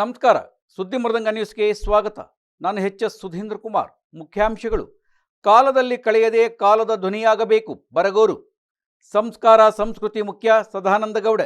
ನಮಸ್ಕಾರ. ಸುದ್ದಿ ಮೃದಂಗ ನ್ಯೂಸ್ಗೆ ಸ್ವಾಗತ. ನಾನು ಹೆಚ್ ಎಸ್ ಸುಧೀಂದ್ರ ಕುಮಾರ್. ಮುಖ್ಯಾಂಶಗಳು. ಕಾಲದಲ್ಲಿ ಕಳೆಯದೆ ಕಾಲದ ಧ್ವನಿಯಾಗಬೇಕು, ಬರಗೂರು. ಸಂಸ್ಕಾರ, ಸಂಸ್ಕೃತಿ ಮುಖ್ಯ ಸದಾನಂದ ಗೌಡ.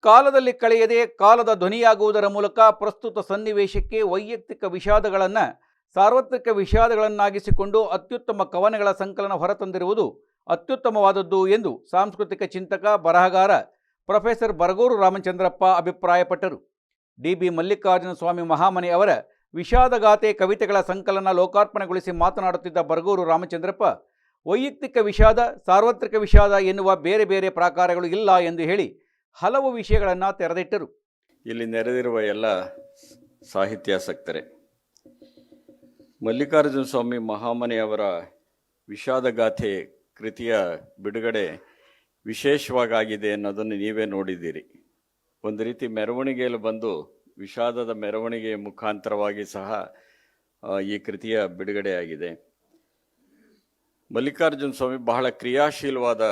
ಕಾಲದಲ್ಲಿ ಕಳೆಯದೆ ಕಾಲದ ಧ್ವನಿಯಾಗುವುದರ ಮೂಲಕ ಪ್ರಸ್ತುತ ಸನ್ನಿವೇಶಕ್ಕೆ ವೈಯಕ್ತಿಕ ವಿಷಾದಗಳನ್ನು, ಸಾರ್ವತ್ರಿಕ ವಿಷಾದಗಳನ್ನಾಗಿಸಿಕೊಂಡು ಅತ್ಯುತ್ತಮ ಕವನಗಳ ಸಂಕಲನ ಹೊರತಂದಿರುವುದು ಅತ್ಯುತ್ತಮವಾದದ್ದು ಎಂದು ಸಾಂಸ್ಕೃತಿಕ ಚಿಂತಕ ಬರಹಗಾರ ಪ್ರೊಫೆಸರ್ ಬರಗೂರು ರಾಮಚಂದ್ರಪ್ಪ ಅಭಿಪ್ರಾಯಪಟ್ಟರು. ಡಿ ಬಿ ಮಲ್ಲಿಕಾರ್ಜುನ ಸ್ವಾಮಿ ಮಹಾಮನಿ ಅವರ ವಿಷಾದಗಾಥೆ ಕವಿತೆಗಳ ಸಂಕಲನ ಲೋಕಾರ್ಪಣೆಗೊಳಿಸಿ ಮಾತನಾಡುತ್ತಿದ್ದ ಬರಗೂರು ರಾಮಚಂದ್ರಪ್ಪ, ವೈಯಕ್ತಿಕ ವಿಷಾದ, ಸಾರ್ವತ್ರಿಕ ವಿಷಾದ ಎನ್ನುವ ಬೇರೆ ಬೇರೆ ಪ್ರಾಕಾರಗಳು ಇಲ್ಲ ಎಂದು ಹೇಳಿ ಹಲವು ವಿಷಯಗಳನ್ನು ತೆರೆದಿಟ್ಟರು. ಇಲ್ಲಿ ನೆರೆದಿರುವ ಎಲ್ಲ ಸಾಹಿತ್ಯಾಸಕ್ತರೆ, ಮಲ್ಲಿಕಾರ್ಜುನ ಸ್ವಾಮಿ ಮಹಾಮನೆಯವರ ವಿಷಾದಗಾಥೆ ಕೃತಿಯ ಬಿಡುಗಡೆ ವಿಶೇಷವಾಗಿದೆ ಅನ್ನೋದನ್ನು ನೀವೇ ನೋಡಿದ್ದೀರಿ. ಒಂದು ರೀತಿ ಮೆರವಣಿಗೆಯಲ್ಲಿ ಬಂದು ವಿಷಾದದ ಮೆರವಣಿಗೆಯ ಮುಖಾಂತರವಾಗಿ ಸಹ ಈ ಕೃತಿಯ ಬಿಡುಗಡೆಯಾಗಿದೆ. ಮಲ್ಲಿಕಾರ್ಜುನ ಸ್ವಾಮಿ ಬಹಳ ಕ್ರಿಯಾಶೀಲವಾದ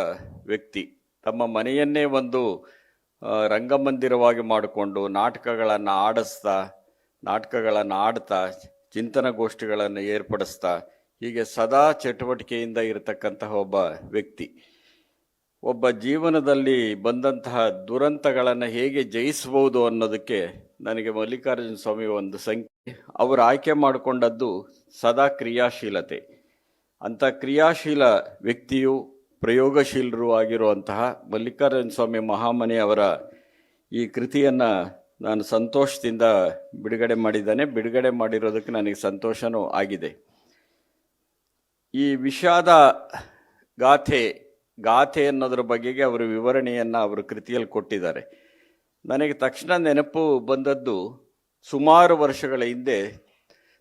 ವ್ಯಕ್ತಿ. ತಮ್ಮ ಮನೆಯನ್ನೇ ಒಂದು ರಂಗಮಂದಿರವಾಗಿ ಮಾಡಿಕೊಂಡು ನಾಟಕಗಳನ್ನು ಆಡಿಸ್ತಾ, ನಾಟಕಗಳನ್ನು ಆಡ್ತಾ ಚಿಂತನಗೋಷ್ಠಿಗಳನ್ನು ಏರ್ಪಡಿಸ್ತಾ, ಹೀಗೆ ಸದಾ ಚಟುವಟಿಕೆಯಿಂದ ಇರತಕ್ಕಂತಹ ಒಬ್ಬ ವ್ಯಕ್ತಿ. ಒಬ್ಬ ಜೀವನದಲ್ಲಿ ಬಂದಂತಹ ದುರಂತಗಳನ್ನು ಹೇಗೆ ಜಯಿಸಬಹುದು ಅನ್ನೋದಕ್ಕೆ ನನಗೆ ಮಲ್ಲಿಕಾರ್ಜುನ ಸ್ವಾಮಿ ಒಂದು ಸಂಖ್ಯೆ ಅವರು ಆಯ್ಕೆ ಮಾಡಿಕೊಂಡದ್ದು ಸದಾ ಕ್ರಿಯಾಶೀಲತೆ. ಅಂಥ ಕ್ರಿಯಾಶೀಲ ವ್ಯಕ್ತಿಯು ಪ್ರಯೋಗಶೀಲರು ಆಗಿರುವಂತಹ ಮಲ್ಲಿಕಾರ್ಜುನ ಸ್ವಾಮಿ ಮಹಾಮನಿ ಅವರ ಈ ಕೃತಿಯನ್ನು ನಾನು ಸಂತೋಷದಿಂದ ಬಿಡುಗಡೆ ಮಾಡಿದ್ದಾನೆ. ಬಿಡುಗಡೆ ಮಾಡಿರೋದಕ್ಕೆ ನನಗೆ ಸಂತೋಷನೂ ಆಗಿದೆ. ಈ ವಿಷಾದ ಗಾಥೆ ಗಾಥೆ ಅನ್ನೋದ್ರ ಬಗೆಗೆ ಅವರು ವಿವರಣೆಯನ್ನು ಅವರು ಕೃತಿಯಲ್ಲಿ ಕೊಟ್ಟಿದ್ದಾರೆ. ನನಗೆ ತಕ್ಷಣ ನೆನಪು ಬಂದದ್ದು ಸುಮಾರು ವರ್ಷಗಳ ಹಿಂದೆ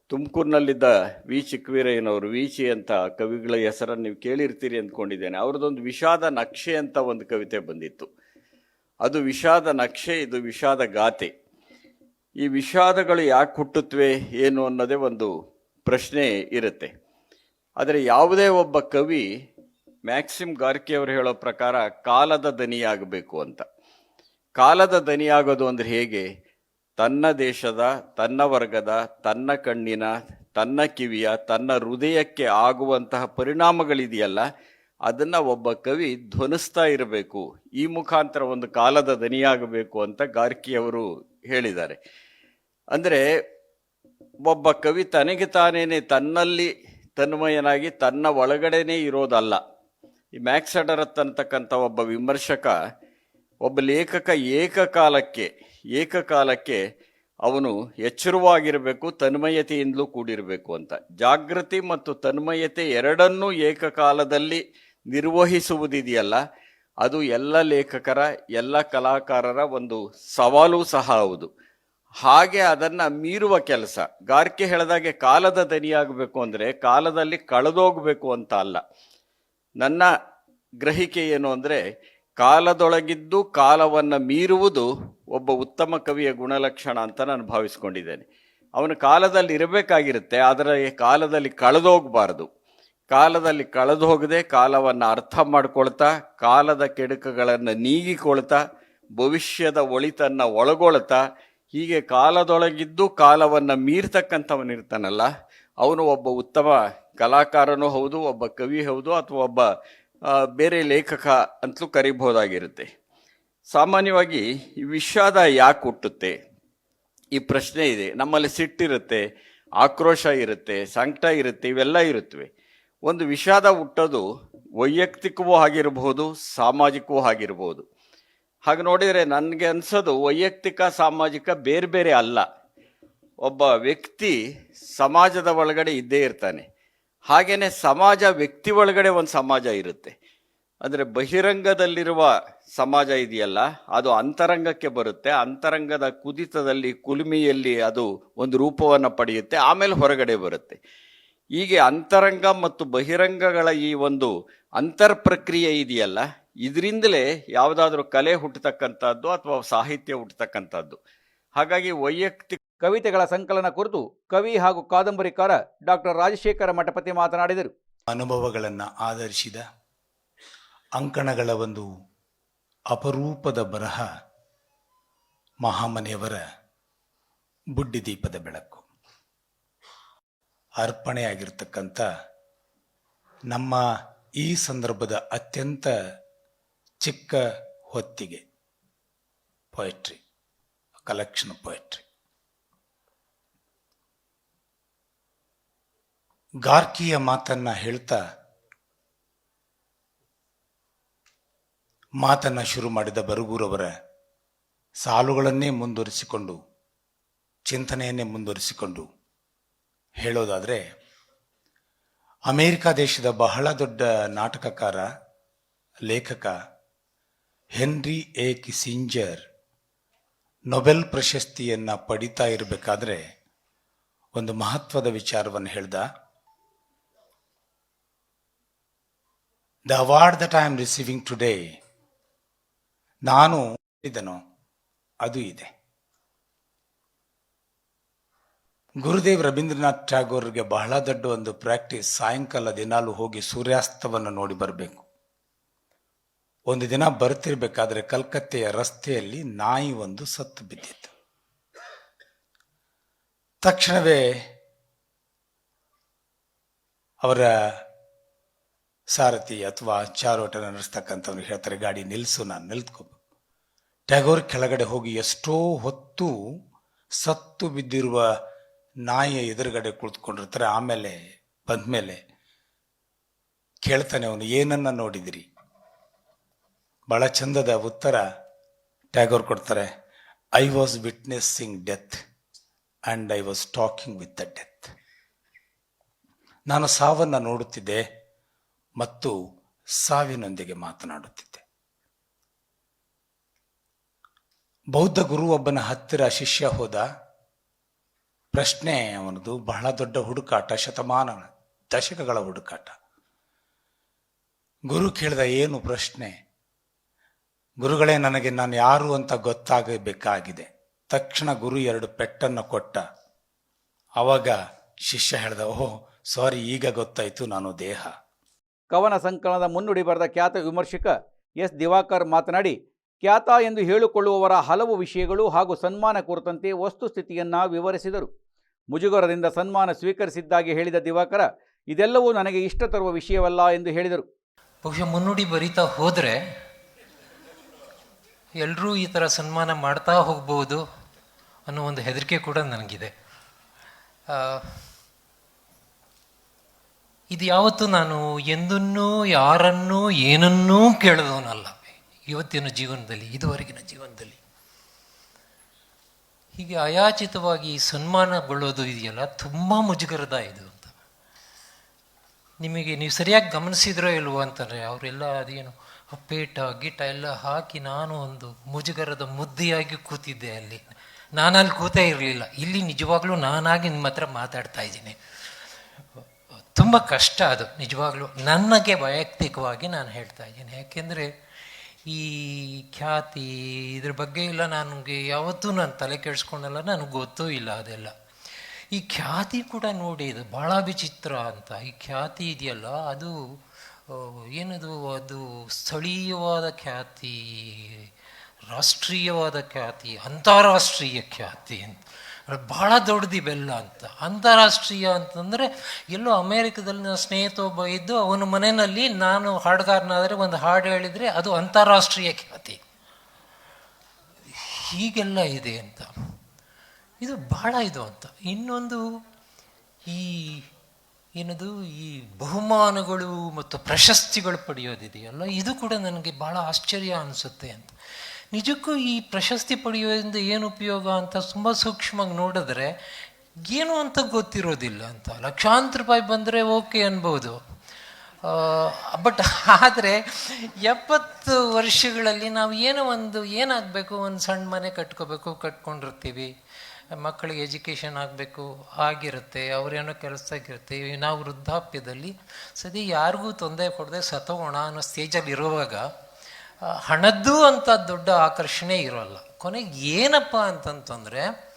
ತುಮಕೂರಿನಲ್ಲಿದ್ದ ವಿ. ಚಿಕ್ಕವೀರಯ್ಯನವರು ಚಿ ಅಂತ ಕವಿಗಳ ಹೆಸರನ್ನು ನೀವು ಕೇಳಿರ್ತೀರಿ ಅಂದ್ಕೊಂಡಿದ್ದೇನೆ. ಅವ್ರದ್ದೊಂದು ವಿಷಾದ ನಕ್ಷೆ ಅಂತ ಒಂದು ಕವಿತೆ ಬಂದಿತ್ತು. ಅದು ವಿಷಾದ ನಕ್ಷೆ, ಇದು ವಿಷಾದ ಗಾಥೆ. ಈ ವಿಷಾದಗಳು ಯಾಕೆ ಹುಟ್ಟುತ್ತವೆ ಏನು ಅನ್ನೋದೇ ಒಂದು ಪ್ರಶ್ನೆ ಇರುತ್ತೆ. ಆದರೆ ಯಾವುದೇ ಒಬ್ಬ ಕವಿ ಮ್ಯಾಕ್ಸಿಮ್ ಗಾರ್ಕಿ ಅವರು ಹೇಳೋ ಪ್ರಕಾರ ಕಾಲದ ದನಿಯಾಗಬೇಕು ಅಂತ. ಕಾಲದ ದನಿಯಾಗೋದು ಅಂದರೆ ಹೇಗೆ? ತನ್ನ ದೇಶದ, ತನ್ನ ವರ್ಗದ, ತನ್ನ ಕಣ್ಣಿನ, ತನ್ನ ಕಿವಿಯ, ತನ್ನ ಹೃದಯಕ್ಕೆ ಆಗುವಂತಹ ಪರಿಣಾಮಗಳಿದೆಯಲ್ಲ, ಅದನ್ನು ಒಬ್ಬ ಕವಿ ಧ್ವನಿಸ್ತಾ ಇರಬೇಕು. ಈ ಮುಖಾಂತರ ಒಂದು ಕಾಲದ ದನಿಯಾಗಬೇಕು ಅಂತ ಗಾರ್ಕಿಯವರು ಹೇಳಿದ್ದಾರೆ. ಅಂದರೆ ಒಬ್ಬ ಕವಿ ತನಗೆ ತಾನೇನೆ ತನ್ನಲ್ಲಿ ತನ್ಮಯನಾಗಿ ತನ್ನ ಒಳಗಡೆನೇ ಇರೋದಲ್ಲ. ಈ ಮ್ಯಾಕ್ಸ್ ಅಡರತ್ ಅಂತಕ್ಕಂಥ ಒಬ್ಬ ವಿಮರ್ಶಕ, ಒಬ್ಬ ಲೇಖಕ ಏಕಕಾಲಕ್ಕೆ ಏಕಕಾಲಕ್ಕೆ ಅವನು ಎಚ್ಚರವಾಗಿರಬೇಕು, ತನ್ಮಯತೆಯಿಂದಲೂ ಕೂಡಿರಬೇಕು ಅಂತ. ಜಾಗೃತಿ ಮತ್ತು ತನ್ಮಯತೆ ಎರಡನ್ನೂ ಏಕಕಾಲದಲ್ಲಿ ನಿರ್ವಹಿಸುವುದಿದೆಯಲ್ಲ, ಅದು ಎಲ್ಲ ಲೇಖಕರ, ಎಲ್ಲ ಕಲಾಕಾರರ ಒಂದು ಸವಾಲು ಸಹ ಹೌದು. ಹಾಗೆ ಅದನ್ನು ಮೀರುವ ಕೆಲಸ. ಗಾರ್ಕೆ ಹೇಳಿದಾಗೆ ಕಾಲದ ದನಿಯಾಗಬೇಕು ಅಂದರೆ ಕಾಲದಲ್ಲಿ ಕಳೆದೋಗಬೇಕು ಅಂತ ಅಲ್ಲ. ನನ್ನ ಗ್ರಹಿಕೆ ಏನು ಅಂದರೆ ಕಾಲದೊಳಗಿದ್ದು ಕಾಲವನ್ನು ಮೀರುವುದು ಒಬ್ಬ ಉತ್ತಮ ಕವಿಯ ಗುಣಲಕ್ಷಣ ಅಂತ ನಾನು ಭಾವಿಸ್ಕೊಂಡಿದ್ದೇನೆ. ಅವನು ಕಾಲದಲ್ಲಿ ಇರಬೇಕಾಗಿರುತ್ತೆ, ಆದರೆ ಕಾಲದಲ್ಲಿ ಕಳೆದೋಗಬಾರ್ದು. ಕಾಲದಲ್ಲಿ ಕಳೆದು ಹೋಗದೆ ಕಾಲವನ್ನು ಅರ್ಥ ಮಾಡ್ಕೊಳ್ತಾ, ಕಾಲದ ಕೆಡುಕುಗಳನ್ನು ನೀಗಿಕೊಳ್ತಾ, ಭವಿಷ್ಯದ ಒಳಿತನ್ನು ಒಳಗೊಳ್ತಾ, ಹೀಗೆ ಕಾಲದೊಳಗಿದ್ದು ಕಾಲವನ್ನು ಮೀರ್ತಕ್ಕಂಥವನಿರ್ತಾನಲ್ಲ, ಅವನು ಒಬ್ಬ ಉತ್ತಮ ಕಲಾಕಾರನೂ ಹೌದು, ಒಬ್ಬ ಕವಿ ಹೌದು ಅಥವಾ ಒಬ್ಬ ಬೇರೆ ಲೇಖಕ ಅಂತಲೂ ಕರಿಬಹುದಾಗಿರುತ್ತೆ. ಸಾಮಾನ್ಯವಾಗಿ ವಿಷಾದ ಯಾಕೆ ಹುಟ್ಟುತ್ತೆ? ಈ ಪ್ರಶ್ನೆ ಇದೆ. ನಮ್ಮಲ್ಲಿ ಸಿಟ್ಟಿರುತ್ತೆ, ಆಕ್ರೋಶ ಇರುತ್ತೆ, ಸಂಕಟ ಇರುತ್ತೆ, ಇವೆಲ್ಲ ಇರುತ್ತವೆ. ಒಂದು ವಿಷಾದ ಹುಟ್ಟೋದು ವೈಯಕ್ತಿಕವೂ ಆಗಿರಬಹುದು, ಸಾಮಾಜಿಕವೂ ಆಗಿರಬಹುದು. ಹಾಗೆ ನೋಡಿದರೆ ನನಗೆ ಅನಿಸೋದು ವೈಯಕ್ತಿಕ, ಸಾಮಾಜಿಕ ಬೇರೆ ಬೇರೆ ಅಲ್ಲ. ಒಬ್ಬ ವ್ಯಕ್ತಿ ಸಮಾಜದ ಒಳಗಡೆ ಇದ್ದೇ ಇರ್ತಾನೆ. ಹಾಗೇನೆ ಸಮಾಜ ವ್ಯಕ್ತಿ ಒಳಗಡೆ ಒಂದು ಸಮಾಜ ಇರುತ್ತೆ. ಅಂದರೆ ಬಹಿರಂಗದಲ್ಲಿರುವ ಸಮಾಜ ಇದೆಯಲ್ಲ, ಅದು ಅಂತರಂಗಕ್ಕೆ ಬರುತ್ತೆ. ಅಂತರಂಗದ ಕುದಿತದಲ್ಲಿ, ಕುಲುಮೆಯಲ್ಲಿ ಅದು ಒಂದು ರೂಪವನ್ನು ಪಡೆಯುತ್ತೆ, ಆಮೇಲೆ ಹೊರಗಡೆ ಬರುತ್ತೆ. ಹೀಗೆ ಅಂತರಂಗ ಮತ್ತು ಬಹಿರಂಗಗಳ ಈ ಒಂದು ಅಂತರ್ ಪ್ರಕ್ರಿಯೆ ಇದೆಯಲ್ಲ, ಇದರಿಂದಲೇ ಯಾವುದಾದ್ರೂ ಕಲೆ ಹುಟ್ಟತಕ್ಕಂಥದ್ದು ಅಥವಾ ಸಾಹಿತ್ಯ ಹುಟ್ಟತಕ್ಕಂಥದ್ದು. ಹಾಗಾಗಿ ವೈಯಕ್ತಿಕ ಕವಿತೆಗಳ ಸಂಕಲನ ಕುರಿತು ಕವಿ ಹಾಗೂ ಕಾದಂಬರಿಕಾರ ಡಾಕ್ಟರ್ ರಾಜಶೇಖರ ಮಠಪತಿ ಮಾತನಾಡಿದರು. ಅನುಭವಗಳನ್ನು ಆಧರಿಸಿದ ಅಂಕಣಗಳ ಒಂದು ಅಪರೂಪದ ಬರಹ ಮಹಾಮನೆಯವರ ಬುಡ್ಡಿದೀಪದ ಬೆಳಕು. ಅರ್ಪಣೆಯಾಗಿರ್ತಕ್ಕಂಥ ನಮ್ಮ ಈ ಸಂದರ್ಭದ ಅತ್ಯಂತ ಚಿಕ್ಕ ಹೊತ್ತಿಗೆ ಪೊಯೆಟ್ರಿ ಕಲೆಕ್ಷನ್ ಪೊಯಟ್ರಿ ಗಾರ್ಕಿಯ ಮಾತನ್ನ ಹೇಳ್ತಾ ಮಾತನ್ನ ಶುರು ಮಾಡಿದ ಬರಗೂರವರ ಸಾಲುಗಳನ್ನೇ ಮುಂದುವರಿಸಿಕೊಂಡು, ಚಿಂತನೆಯನ್ನೇ ಮುಂದುವರಿಸಿಕೊಂಡು ಹೇಳೋದಾದರೆ, ಅಮೇರಿಕಾ ದೇಶದ ಬಹಳ ದೊಡ್ಡ ನಾಟಕಕಾರ, ಲೇಖಕ ಹೆನ್ರಿ ಎ ಕಿಸಿಂಜರ್ ನೊಬೆಲ್ ಪ್ರಶಸ್ತಿಯನ್ನ ಪಡಿತಾ ಇರಬೇಕಾದ್ರೆ ಒಂದು ಮಹತ್ವದ ವಿಚಾರವನ್ನು ಹೇಳ್ದ. The award that I am receiving today ನಾನು ಇದನೋ ಅದು ಇದೆ. ಗುರುದೇವ್ ರವೀಂದ್ರನಾಥ್ ಟ್ಯಾಗೋರ್ಗೆ ಬಹಳ ದೊಡ್ಡ ಒಂದು ಪ್ರಾಕ್ಟೀಸ್ ಸಾಯಂಕಾಲ ದಿನಾಲು ಹೋಗಿ ಸೂರ್ಯಾಸ್ತವನ್ನು ನೋಡಿ ಬರಬೇಕು. ಒಂದು ದಿನ ಬರ್ತಿರ್ಬೇಕಾದ್ರೆ ಕಲ್ಕತ್ತೆಯ ರಸ್ತೆಯಲ್ಲಿ ನಾಯಿ ಒಂದು ಸತ್ತು ಬಿದ್ದಿತ್ತು. ತಕ್ಷಣವೇ ಅವರ ಸಾರಥಿ ಅಥವಾ ಚಾರೋಟನ ನಡೆಸ್ತಕ್ಕಂಥವ್ರು ಹೇಳ್ತಾರೆ, ಗಾಡಿ ನಿಲ್ಲಿಸು ನಾನು ನಿಲ್ತ್ಕೋಬೇಕು ಟ್ಯಾಗೋರ್ ಕೆಳಗಡೆ ಹೋಗಿ ಎಷ್ಟೋ ಹೊತ್ತು ಸತ್ತು ಬಿದ್ದಿರುವ ನಾಯಿಯ ಎದುರುಗಡೆ ಕುಳಿತುಕೊಂಡಿರ್ತಾರೆ. ಆಮೇಲೆ ಬಂದ್ಮೇಲೆ ಕೇಳ್ತಾನೆ ಅವನು, ಏನನ್ನ ನೋಡಿದಿರಿ? ಬಹಳ ಚಂದದ ಉತ್ತರ ಟ್ಯಾಗೋರ್ ಕೊಡ್ತಾರೆ I was witnessing death and I was talking with the death ನಾನು ಸಾವನ್ನ ನೋಡುತ್ತಿದ್ದೆ ಮತ್ತು ಸಾವಿನೊಂದಿಗೆ ಮಾತನಾಡುತ್ತಿದ್ದೆ. ಬೌದ್ಧ ಗುರು ಒಬ್ಬನ ಹತ್ತಿರ ಶಿಷ್ಯ ಹೋದ, ಪ್ರಶ್ನೆ ಅವನದು ಬಹಳ ದೊಡ್ಡ ಹುಡುಕಾಟ, ಶತಮಾನ ದಶಕಗಳ ಹುಡುಕಾಟ. ಗುರು ಕೇಳಿದ, ಏನು ಪ್ರಶ್ನೆ? ಗುರುಗಳೇ, ನನಗೆ ನಾನು ಯಾರು ಅಂತ ಗೊತ್ತಾಗಬೇಕಾಗಿದೆ. ತಕ್ಷಣ ಗುರು ಎರಡು ಪೆಟ್ಟನ್ನು ಕೊಟ್ಟ. ಅವಾಗ ಶಿಷ್ಯ ಹೇಳ್ದ, ಓಹೋ, ಸಾರಿ, ಈಗ ಗೊತ್ತಾಯಿತು, ನಾನು ದೇಹ. ಕವನ ಸಂಕಲನದ ಮುನ್ನುಡಿ ಬರೆದ ಖ್ಯಾತ ವಿಮರ್ಶಕ ಎಸ್. ದಿವಾಕರ್ ಮಾತನಾಡಿ, ಖ್ಯಾತ ಎಂದು ಹೇಳಿಕೊಳ್ಳುವವರ ಹಲವು ವಿಷಯಗಳು ಹಾಗೂ ಸನ್ಮಾನ ಕುರಿತಂತೆ ವಸ್ತುಸ್ಥಿತಿಯನ್ನು ವಿವರಿಸಿದರು. ಮುಜುಗರದಿಂದ ಸನ್ಮಾನ ಸ್ವೀಕರಿಸಿದ್ದಾಗಿ ಹೇಳಿದ ದಿವಾಕರ, ಇದೆಲ್ಲವೂ ನನಗೆ ಇಷ್ಟ ತರುವ ವಿಷಯವಲ್ಲ ಎಂದು ಹೇಳಿದರು. ಬಹುಶಃ ಮುನ್ನುಡಿ ಬರಿತಾ ಹೋದರೆ ಎಲ್ಲರೂ ಈ ಥರ ಸನ್ಮಾನ ಮಾಡ್ತಾ ಹೋಗ್ಬೋದು ಅನ್ನೋ ಒಂದು ಹೆದರಿಕೆ ಕೂಡ ನನಗಿದೆ. ಇದು ಯಾವತ್ತೂ ನಾನು ಎಂದನ್ನೂ, ಯಾರನ್ನೂ, ಏನನ್ನೂ ಕೇಳದವನಲ್ಲ. ಇವತ್ತಿನ ಜೀವನದಲ್ಲಿ, ಇದುವರೆಗಿನ ಜೀವನದಲ್ಲಿ. ಹೀಗೆ ಅಯಾಚಿತವಾಗಿ ಸನ್ಮಾನಗೊಳ್ಳೋದು ಇದೆಯಲ್ಲ, ತುಂಬ ಮುಜುಗರದ ಇದು ಅಂತ. ನಿಮಗೆ ನೀವು ಸರಿಯಾಗಿ ಗಮನಿಸಿದ್ರೋ ಇಲ್ವೋ ಅಂತಾರೆ ಅವರೆಲ್ಲ ಅದೇನು, ಪೇಟ ಗಿಟ ಎಲ್ಲ ಹಾಕಿ ನಾನು ಒಂದು ಮುಜುಗರದ ಮುದ್ದೆಯಾಗಿ ಕೂತಿದ್ದೆ ಅಲ್ಲಿ. ನಾನಲ್ಲಿ ಕೂತೇ ಇರಲಿಲ್ಲ. ಇಲ್ಲಿ ನಿಜವಾಗ್ಲೂ ನಾನಾಗಿ ನಿಮ್ಮ ಹತ್ರ ಮಾತಾಡ್ತಾ ಇದ್ದೀನಿ. ತುಂಬ ಕಷ್ಟ ಅದು, ನಿಜವಾಗ್ಲೂ. ನನಗೆ ವೈಯಕ್ತಿಕವಾಗಿ ನಾನು ಹೇಳ್ತಾ ಇದ್ದೀನಿ. ಯಾಕೆಂದರೆ ಈ ಖ್ಯಾತಿ ಇದ್ರ ಬಗ್ಗೆ ಇಲ್ಲ, ನನಗೆ ಯಾವತ್ತೂ ನಾನು ತಲೆ ಕೆಡಿಸ್ಕೊಂಡಲ್ಲ, ನನಗೆ ಗೊತ್ತೂ ಇಲ್ಲ ಅದೆಲ್ಲ. ಈ ಖ್ಯಾತಿ ಕೂಡ ನೋಡಿ, ಇದು ಭಾಳ ವಿಚಿತ್ರ ಅಂತ. ಈ ಖ್ಯಾತಿ ಇದೆಯಲ್ಲ, ಅದು ಏನದು, ಅದು ಸ್ಥಳೀಯವಾದ ಖ್ಯಾತಿ, ರಾಷ್ಟ್ರೀಯವಾದ ಖ್ಯಾತಿ, ಅಂತಾರಾಷ್ಟ್ರೀಯ ಖ್ಯಾತಿ ಅಂತ. ಬಹಳ ದೊಡ್ಡದು ಇವೆಲ್ಲ ಅಂತ. ಅಂತಾರಾಷ್ಟ್ರೀಯ ಅಂತಂದರೆ ಎಲ್ಲೋ ಅಮೇರಿಕದಲ್ಲಿ ನನ್ನ ಸ್ನೇಹಿತ ಒಬ್ಬ ಇದ್ದು, ಅವನ ಮನೆಯಲ್ಲಿ ನಾನು ಹಾಡುಗಾರನಾದರೆ ಒಂದು ಹಾಡು ಹೇಳಿದರೆ ಅದು ಅಂತಾರಾಷ್ಟ್ರೀಯ ಖ್ಯಾತಿ. ಹೀಗೆಲ್ಲ ಇದೆ ಅಂತ. ಇದು ಬಹಳ ಇದು ಅಂತ. ಇನ್ನೊಂದು ಈ ಏನದು, ಈ ಬಹುಮಾನಗಳು ಮತ್ತು ಪ್ರಶಸ್ತಿಗಳು ಪಡೆಯೋದಿದೆಯಲ್ಲ, ಇದು ಕೂಡ ನನಗೆ ಬಹಳ ಆಶ್ಚರ್ಯ ಅನಿಸುತ್ತೆ ಅಂತ. ನಿಜಕ್ಕೂ ಈ ಪ್ರಶಸ್ತಿ ಪಡೆಯೋದ್ರಿಂದ ಏನು ಉಪಯೋಗ ಅಂತ ತುಂಬ ಸೂಕ್ಷ್ಮವಾಗಿ ನೋಡಿದ್ರೆ ಏನು ಅಂತ ಗೊತ್ತಿರೋದಿಲ್ಲ ಅಂತ. ಲಕ್ಷಾಂತರ ರೂಪಾಯಿ ಬಂದರೆ ಓಕೆ ಅನ್ಬೋದು. ಬಟ್ ಆದರೆ ಎಪ್ಪತ್ತು ವರ್ಷಗಳಲ್ಲಿ ನಾವು ಏನೋ ಒಂದು ಏನಾಗಬೇಕು, ಒಂದು ಸಣ್ಣ ಮನೆ ಕಟ್ಕೋಬೇಕು, ಕಟ್ಕೊಂಡಿರ್ತೀವಿ. ಮಕ್ಕಳಿಗೆ ಎಜುಕೇಷನ್ ಆಗಬೇಕು, ಆಗಿರುತ್ತೆ, ಅವರೇನೋ ಕೆಲಸದಾಗಿರುತ್ತೆ. ನಾವು ವೃದ್ಧಾಪ್ಯದಲ್ಲಿ ಸದಿ ಯಾರಿಗೂ ತೊಂದರೆ ಕೊಡದೆ ಸತೋಣ ಅನ್ನೋ ಸ್ಟೇಜಲ್ಲಿ ಇರುವಾಗ ಹಣದ್ದು ಅಂತ ದೊಡ್ಡ ಆಕರ್ಷಣೆ ಇರೋಲ್ಲ. ಕೊನೆಗೆ ಏನಪ್ಪ ಅಂತಂತಂದರೆ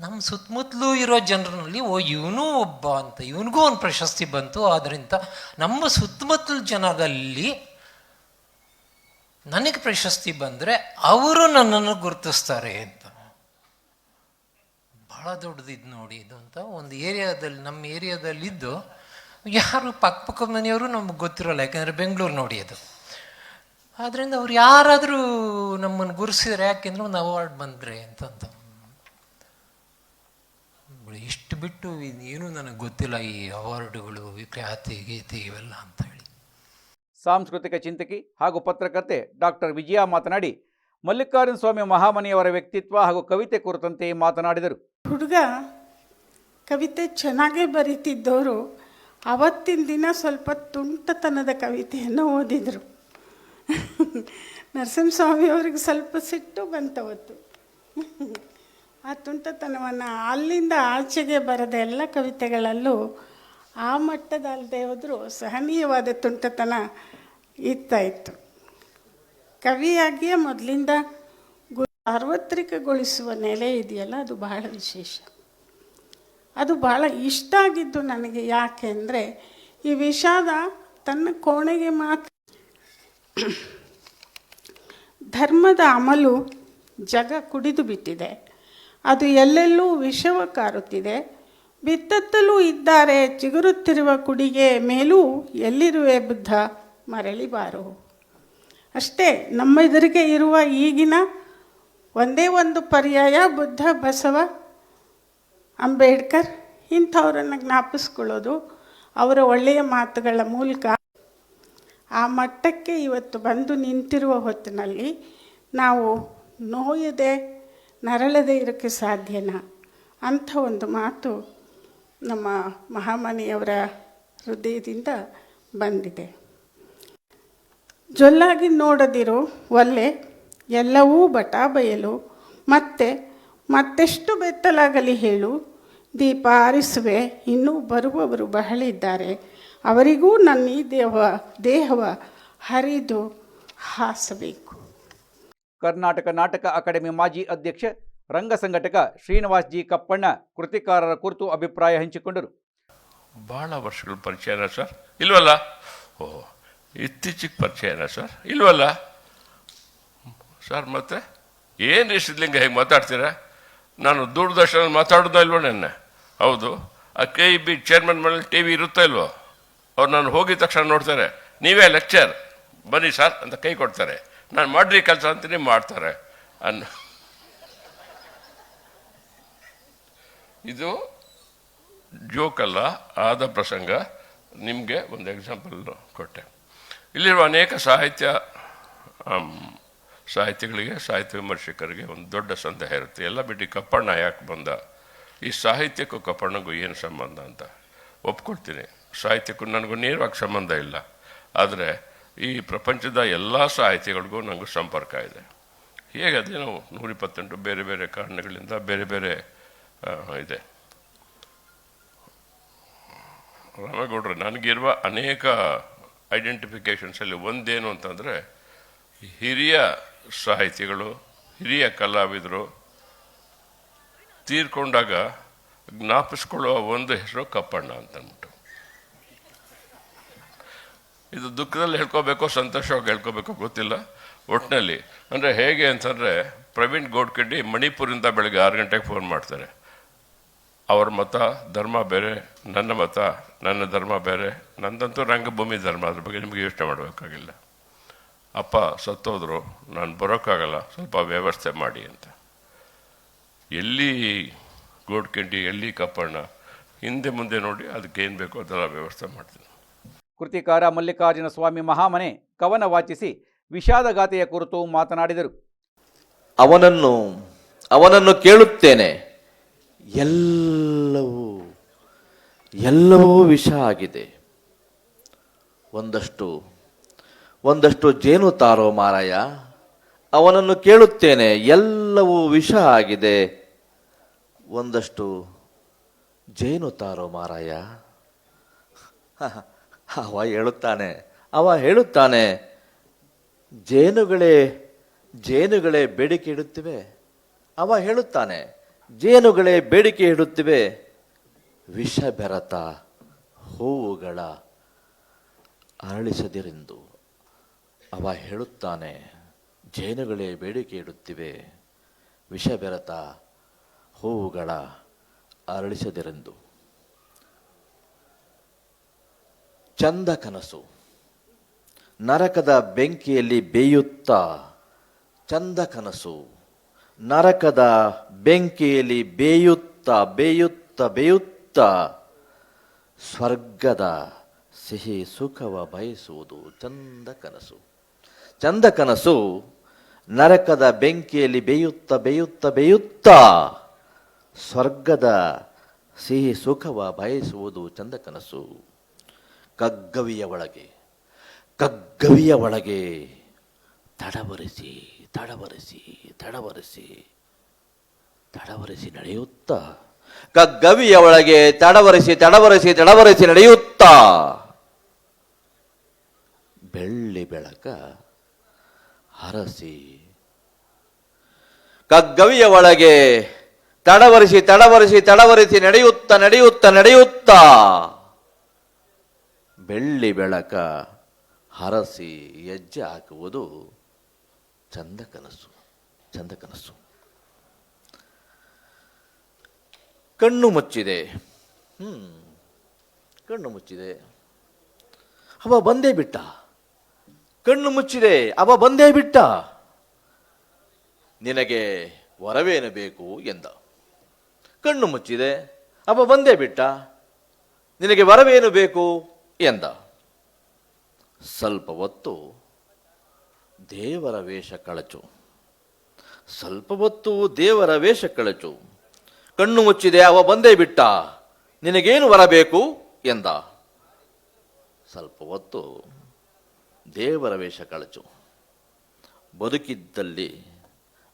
ನಮ್ಮ ಸುತ್ತಮುತ್ತಲೂ ಇರೋ ಜನರಲ್ಲಿ ಓ, ಇವನೂ ಒಬ್ಬ ಅಂತ, ಇವನಿಗೂ ಒಂದು ಪ್ರಶಸ್ತಿ ಬಂತು ಆದ್ದರಿಂದ ನಮ್ಮ ಸುತ್ತಮುತ್ತಲ ಜನದಲ್ಲಿ ನನಗೆ ಪ್ರಶಸ್ತಿ ಬಂದರೆ ಅವರು ನನ್ನನ್ನು ಗುರುತಿಸ್ತಾರೆ ಅಂತ. ಬಹಳ ದೊಡ್ಡದಿದ್ದು ನೋಡಿ ಇದು ಅಂತ ಒಂದು ಏರಿಯಾದಲ್ಲಿ, ನಮ್ಮ ಏರಿಯಾದಲ್ಲಿದ್ದು ಯಾರು ಪಕ್ಕ ಪಕ್ಕದ ಮನೆಯವರು ನಮ್ಗೆ ಗೊತ್ತಿರೋಲ್ಲ, ಯಾಕಂದರೆ ಬೆಂಗಳೂರು ನೋಡಿ ಅದು. ಆದ್ದರಿಂದ ಅವ್ರು ಯಾರಾದರೂ ನಮ್ಮನ್ನು ಗುರುಸಿದ್ರೆ ಯಾಕೆಂದ್ರೆ ಒಂದು ಅವಾರ್ಡ್ ಬಂದರೆ ಅಂತಂತ. ಇಷ್ಟು ಬಿಟ್ಟು ಏನು ನನಗೆ ಗೊತ್ತಿಲ್ಲ ಈ ಅವಾರ್ಡುಗಳು ಖ್ಯಾತಿ ಗೀತೆ ಇವೆಲ್ಲ ಅಂತ ಹೇಳಿ. ಸಾಂಸ್ಕೃತಿಕ ಚಿಂತಕಿ ಹಾಗೂ ಪತ್ರಕರ್ತೆ ಡಾಕ್ಟರ್ ವಿಜಯ ಮಾತನಾಡಿ ಮಲ್ಲಿಕಾರ್ಜುನ ಸ್ವಾಮಿ ಮಹಾಮನಿಯವರ ವ್ಯಕ್ತಿತ್ವ ಹಾಗೂ ಕವಿತೆ ಕುರಿತಂತೆ ಮಾತನಾಡಿದರು. ಹುಡುಗ ಕವಿತೆ ಚೆನ್ನಾಗೇ ಬರೀತಿದ್ದವರು ಅವತ್ತಿನ ದಿನ ಸ್ವಲ್ಪ ತುಂಟತನದ ಕವಿತೆಯನ್ನು ಓದಿದರು. ನರಸಿಂಹಸ್ವಾಮಿಯವ್ರಿಗೆ ಸ್ವಲ್ಪ ಸಿಟ್ಟು ಬಂತವತ್ತು. ಆ ತುಂಟತನವನ್ನು ಅಲ್ಲಿಂದ ಆಚೆಗೆ ಬರದ ಎಲ್ಲ ಕವಿತೆಗಳಲ್ಲೂ ಆ ಮಟ್ಟದಲ್ಲದೆ ಹೋದರೂ ಸಹನೀಯವಾದ ತುಂಟತನ ಇರ್ತಾಯಿತ್ತು ಕವಿಯಾಗಿಯೇ ಮೊದಲಿಂದ ಗು ಸಾರ್ವತ್ರಿಕಗೊಳಿಸುವ ನೆಲೆ ಇದೆಯಲ್ಲ, ಅದು ಬಹಳ ವಿಶೇಷ. ಅದು ಬಹಳ ಇಷ್ಟ ಆಗಿದ್ದು ನನಗೆ ಯಾಕೆ ಅಂದರೆ, ಈ ವಿಷಾದ ತನ್ನ ಕೋಣೆಗೆ ಮಾತ್ರ ಧರ್ಮದ ಅಮಲು ಜಗ ಕುಡಿದು ಬಿಟ್ಟಿದೆ. ಅದು ಎಲ್ಲೆಲ್ಲೂ ವಿಷವ ಕಾರುತ್ತಿದೆ. ಬಿತ್ತತ್ತಲೂ ಇದ್ದಾರೆ ಚಿಗುರುತ್ತಿರುವ ಕುಡಿಗೆ ಮೇಲೂ ಎಲ್ಲಿರುವೆ ಬುದ್ಧ ಮರಳಿಬಾರು ಅಷ್ಟೇ ನಮ್ಮ ಎದುರಿಗೆ ಇರುವ ಈಗಿನ ಒಂದೇ ಒಂದು ಪರ್ಯಾಯ ಬುದ್ಧ ಬಸವ ಅಂಬೇಡ್ಕರ್ ಇಂಥವರನ್ನು ಜ್ಞಾಪಿಸ್ಕೊಳ್ಳೋದು ಅವರ ಒಳ್ಳೆಯ ಮಾತುಗಳ ಮೂಲಕ. ಆ ಮಟ್ಟಕ್ಕೆ ಇವತ್ತು ಬಂದು ನಿಂತಿರುವ ಹೊತ್ತಿನಲ್ಲಿ ನಾವು ನೋಯದೆ ನರಳದೆ ಇರೋಕ್ಕೆ ಸಾಧ್ಯನಾ? ಅಂಥ ಒಂದು ಮಾತು ನಮ್ಮ ಮಹಾಮನಿಯವರ ಹೃದಯದಿಂದ ಬಂದಿದೆ. ಜೊಲ್ಲಾಗಿ ನೋಡದಿರು ಒಲ್ಲೆ ಎಲ್ಲವೂ ಬಟಾ ಬಯಲು, ಮತ್ತೆ ಮತ್ತೆಷ್ಟು ಬೆತ್ತಲಾಗಲಿ ಹೇಳು ದೀಪ ಆರಿಸುವೆ ಇನ್ನೂ ಬರುವವರು ಬಹಳಿದ್ದಾರೆ ಅವರಿಗೂ ನನ್ನ ಈ ದೇಹ ದೇಹವ ಹರಿದು ಹಾಸಬೇಕು. ಕರ್ನಾಟಕ ನಾಟಕ ಅಕಾಡೆಮಿ ಮಾಜಿ ಅಧ್ಯಕ್ಷ ರಂಗ ಸಂಘಟಕ ಶ್ರೀನಿವಾಸ್ ಜಿ ಕಪ್ಪಣ್ಣ ಕೃತಿಕಾರರ ಕುರಿತು ಅಭಿಪ್ರಾಯ ಹಂಚಿಕೊಂಡರು. ಭಾಳ ವರ್ಷಗಳ ಪರಿಚಯ ಸರ್. ಇಲ್ವಲ್ಲ? ಓ ಇತ್ತೀಚಿಗೆ ಪರಿಚಯನ ಸರ್. ಇಲ್ವಲ್ಲ? ಸರ್ ಮತ್ತೆ? ಏನು ಇಷ್ಟಿದ್ಲಿಂಗ ಹೇಗೆ ಮಾತಾಡ್ತೀರಾ? ನಾನು ದೂರದರ್ಶನ ಮಾತಾಡೋದ ಇಲ್ವೋ ನೆನ್ನೆ? ಹೌದು. ಆ ಕೆ ಇ ಬಿ ಚೇರ್ಮನ್ ಮೇಲೆ ಟಿ ವಿ ಇರುತ್ತಾ ಇಲ್ವೋ? ಅವ್ರು ನಾನು ಹೋಗಿದ ತಕ್ಷಣ ನೋಡ್ತಾರೆ, ನೀವೇ ಲೆಕ್ಚರ್ ಬನ್ನಿ ಸರ್ ಅಂತ ಕೈ ಕೊಡ್ತಾರೆ. ನಾನು ಮಾಡ್ರಿ ಕೆಲಸ ಅಂತೀನಿ ಮಾಡ್ತಾರೆ. ಅನ್ನ ಇದು ಜೋಕಲ್ಲ ಆದ ಪ್ರಸಂಗ. ನಿಮಗೆ ಒಂದು ಎಕ್ಸಾಂಪಲ್ ಕೊಟ್ಟೆ. ಇಲ್ಲಿರುವ ಅನೇಕ ಸಾಹಿತ್ಯ ಸಾಹಿತಿಗಳಿಗೆ ಸಾಹಿತ್ಯ ವಿಮರ್ಶಕರಿಗೆ ಒಂದು ದೊಡ್ಡ ಸಂದೇಹ ಇರುತ್ತೆ. ಎಲ್ಲ ಬಿಟ್ಟು ಕಪ್ಪಣ್ಣ ಯಾಕೆ ಬಂದ? ಈ ಸಾಹಿತ್ಯಕ್ಕೂ ಕಪ್ಪಣ್ಣಗೂ ಏನು ಸಂಬಂಧ ಅಂತ ಒಪ್ಕೊಳ್ತೀನಿ ಸಾಹಿತ್ಯಕ್ಕೂ ನನಗೂ ನೇರವಾಗಿ ಸಂಬಂಧ ಇಲ್ಲ. ಆದರೆ ಈ ಪ್ರಪಂಚದ ಎಲ್ಲ ಸಾಹಿತಿಗಳಿಗೂ ನನಗೂ ಸಂಪರ್ಕ ಇದೆ. ಹೇಗೆ ಅದೇನೋ ನೂರಿಪ್ಪತ್ತೆಂಟು ಬೇರೆ ಬೇರೆ ಕಾರಣಗಳಿಂದ ಬೇರೆ ಬೇರೆ ಇದೆ. ರಾಮೇಗೌಡ್ರೆ, ನನಗಿರುವ ಅನೇಕ ಐಡೆಂಟಿಫಿಕೇಷನ್ಸಲ್ಲಿ ಒಂದೇನು ಅಂತಂದರೆ, ಹಿರಿಯ ಸಾಹಿತಿಗಳು ಹಿರಿಯ ಕಲಾವಿದರು ತೀರ್ಕೊಂಡಾಗ ಜ್ಞಾಪಿಸ್ಕೊಳ್ಳುವ ಒಂದು ಹೆಸರು ಕಪ್ಪಣ್ಣ ಅಂತಂದ್ಬಿಟ್ಟು ಇದು ದುಃಖದಲ್ಲಿ ಹೇಳ್ಕೋಬೇಕೋ ಸಂತೋಷವಾಗಿ ಹೇಳ್ಕೋಬೇಕೋ ಗೊತ್ತಿಲ್ಲ. ಒಟ್ಟಿನಲ್ಲಿ ಅಂದರೆ ಹೇಗೆ ಅಂತಂದರೆ, ಪ್ರವೀಣ್ ಗೋಡ್ಕಡ್ಡಿ ಮಣಿಪುರಿಂದ ಬೆಳಗ್ಗೆ ಆರು ಗಂಟೆಗೆ ಫೋನ್ ಮಾಡ್ತಾರೆ. ಅವ್ರ ಮತ ಧರ್ಮ ಬೇರೆ, ನನ್ನ ಮತ ನನ್ನ ಧರ್ಮ ಬೇರೆ, ನಂದಂತೂ ರಂಗಭೂಮಿ ಧರ್ಮ, ಅದ್ರ ಬಗ್ಗೆ ನಿಮಗೆ ಯೋಚನೆ ಮಾಡಬೇಕಾಗಿಲ್ಲ. ಅಪ್ಪ ಸತ್ತೋದ್ರು, ನಾನು ಬರೋಕ್ಕಾಗಲ್ಲ, ಸ್ವಲ್ಪ ವ್ಯವಸ್ಥೆ ಮಾಡಿ ಅಂತ. ಎಲ್ಲಿ ಗೋಡ್ಕಂಡಿ, ಎಲ್ಲಿ ಕಪ್ಪಣ್ಣ, ಹಿಂದೆ ಮುಂದೆ ನೋಡಿ ಅದಕ್ಕೆ ಏನು ಬೇಕೋ ಅದೆಲ್ಲ ವ್ಯವಸ್ಥೆ ಮಾಡ್ತೀನಿ. ಕೃತಿಕಾರ ಮಲ್ಲಿಕಾರ್ಜುನ ಸ್ವಾಮಿ ಮಹಾಮನೆ ಕವನ ವಾಚಿಸಿ ವಿಷಾದಗಾಥೆಯ ಕುರಿತು ಮಾತನಾಡಿದರು. ಅವನನ್ನು ಅವನನ್ನು ಕೇಳುತ್ತೇನೆ. ಎಲ್ಲವೂ ಎಲ್ಲವೂ ವಿಷ ಆಗಿದೆ. ಒಂದಷ್ಟು ಒಂದಷ್ಟು ಜೇನು ತಾರೋ ಮಾರಾಯ, ಅವನನ್ನು ಕೇಳುತ್ತೇನೆ, ಎಲ್ಲವೂ ವಿಷ ಆಗಿದೆ. ಒಂದಷ್ಟು ಜೇನು ತಾರೋ ಮಾರಾಯ. ಅವ ಹೇಳುತ್ತಾನೆ ಅವ ಹೇಳುತ್ತಾನೆ, ಜೇನುಗಳೇ ಜೇನುಗಳೇ ಬೇಡಿಕೆ ಇಡುತ್ತಿವೆ. ಅವ ಹೇಳುತ್ತಾನೆ, ಜೇನುಗಳೇ ಬೇಡಿಕೆ ಇಡುತ್ತಿವೆ. ವಿಷ ಬೆರತ ಹೂವುಗಳ ಅರಳಿಸದಿರೆಂದು ಅವ ಹೇಳುತ್ತಾನೆ, ಜೇನುಗಳೇ ಬೇಡಿಕೆ ಇಡುತ್ತಿವೆ. ವಿಷ ಬೆರತ ಹೂವುಗಳ ಅರಳಿಸದಿರೆಂದು. ಚಂದ ಕನಸು. ನರಕದ ಬೆಂಕಿಯಲ್ಲಿ ಬೇಯುತ್ತಾ ಚಂದ ಕನಸು. ನರಕದ ಬೆಂಕಿಯಲ್ಲಿ ಬೇಯುತ್ತಾ ಬೇಯುತ್ತಾ ಬೇಯುತ್ತಾ ಸ್ವರ್ಗದ ಸಿಹಿ ಸುಖವ ಬಯಸುವುದು ಚಂದ ಕನಸು. ಚಂದ ಕನಸು ನರಕದ ಬೆಂಕಿಯಲ್ಲಿ ಬೇಯುತ್ತಾ ಬೇಯುತ್ತಾ ಬೇಯುತ್ತಾ ಸ್ವರ್ಗದ ಸಿಹಿ ಸುಖವ ಬಯಸುವುದು ಚಂದ ಕನಸು. ಕಗ್ಗವಿಯ ಒಳಗೆ ಕಗ್ಗವಿಯ ಒಳಗೆ ತಡವರಿಸಿ ತಡವರಿಸಿ ತಡವರಿಸಿ ತಡವರಿಸಿ ನಡೆಯುತ್ತಾ? ಕಗ್ಗವಿಯ ಒಳಗೆ ತಡವರಿಸಿ ತಡವರಿಸಿ ತಡವರಿಸಿ ನಡೆಯುತ್ತಾ? ಬೆಳ್ಳಿ ಬೆಳಕ ಹರಸಿ, ಕಗ್ಗವಿಯ ಒಳಗೆ ತಡವರಿಸಿ ತಡವರಿಸಿ ತಡವರಿಸಿ ನಡೆಯುತ್ತಾ ನಡೆಯುತ್ತಾ ನಡೆಯುತ್ತಾ? ಬೆಳ್ಳಿ ಬೆಳಕ ಹರಸಿ ಹೆಜ್ಜೆ ಹಾಕುವುದು ಚಂದ ಕನಸು ಚಂದ ಕನಸು. ಕಣ್ಣು ಮುಚ್ಚಿದೆ. ಹ್ಞೂ ಕಣ್ಣು ಮುಚ್ಚಿದೆ. ಅವ ಬಂದೇ ಬಿಟ್ಟ. ಕಣ್ಣು ಮುಚ್ಚಿದೆ, ಅವ ಬಂದೇ ಬಿಟ್ಟ. ನಿನಗೆ ವರವೇನು ಬೇಕು ಎಂದ. ಕಣ್ಣು ಮುಚ್ಚಿದೆ, ಅವ ಬಂದೇ ಬಿಟ್ಟ. ನಿನಗೆ ವರವೇನು ಬೇಕು? ಎಂದ, ಸ್ವಲ್ಪ ಹೊತ್ತು ದೇವರ ವೇಷ ಕಳಚು. ಸ್ವಲ್ಪ ಹೊತ್ತು ದೇವರ ವೇಷ ಕಳಚು. ಕಣ್ಣು ಮುಚ್ಚಿದೆ, ಅವ ಬಂದೇ ಬಿಟ್ಟ. ನಿನಗೇನು ಬರಬೇಕು? ಎಂದ, ಸ್ವಲ್ಪ ಹೊತ್ತು ದೇವರ ವೇಷ ಕಳಚು. ಬದುಕಿದ್ದಲ್ಲಿ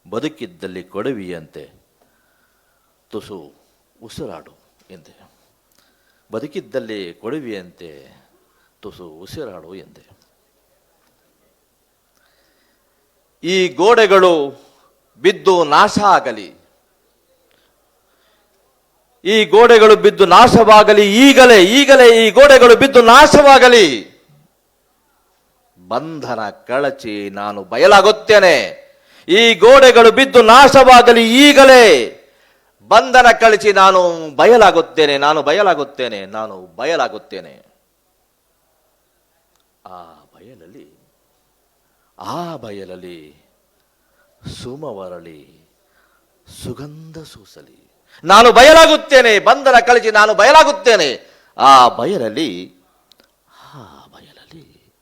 ಬದುಕಿದ್ದಲ್ಲಿ ಕೊಡವಿಯಂತೆ. ತುಸು ಉಸಿರಾಡು ಎಂದೆ. ಬದುಕಿದ್ದಲ್ಲಿ ಕೊಡುವಿಯಂತೆ, ತುಸು ಉಸಿರಾಡು ಎಂದೆ. ಈ ಗೋಡೆಗಳು ಬಿದ್ದು ನಾಶ ಆಗಲಿ, ಈ ಗೋಡೆಗಳು ಬಿದ್ದು ನಾಶವಾಗಲಿ, ಈಗಲೇ ಈಗಲೇ ಈ ಗೋಡೆಗಳು ಬಿದ್ದು ನಾಶವಾಗಲಿ, ಬಂಧನ ಕಳಚಿ ನಾನು ಬಯಲಾಗುತ್ತೇನೆ. ಈ ಗೋಡೆಗಳು ಬಿದ್ದು ನಾಶವಾಗಲಿ, ಈಗಲೇ. ಬಂಧನ ಕಳಿಸಿ ನಾನು ಬಯಲಾಗುತ್ತೇನೆ ನಾನು ಬಯಲಾಗುತ್ತೇನೆ ನಾನು ಬಯಲಾಗುತ್ತೇನೆ. ಆ ಬಯಲಲ್ಲಿ ಆ ಬಯಲಲ್ಲಿ ಸುಮವರಲಿ ಸುಗಂಧ ಸೂಸಲಿ. ನಾನು ಬಯಲಾಗುತ್ತೇನೆ, ಬಂಧನ ಕಳಿಸಿ ನಾನು ಬಯಲಾಗುತ್ತೇನೆ. ಆ ಬಯಲಲ್ಲಿ ಆ ಬಯಲಲ್ಲಿ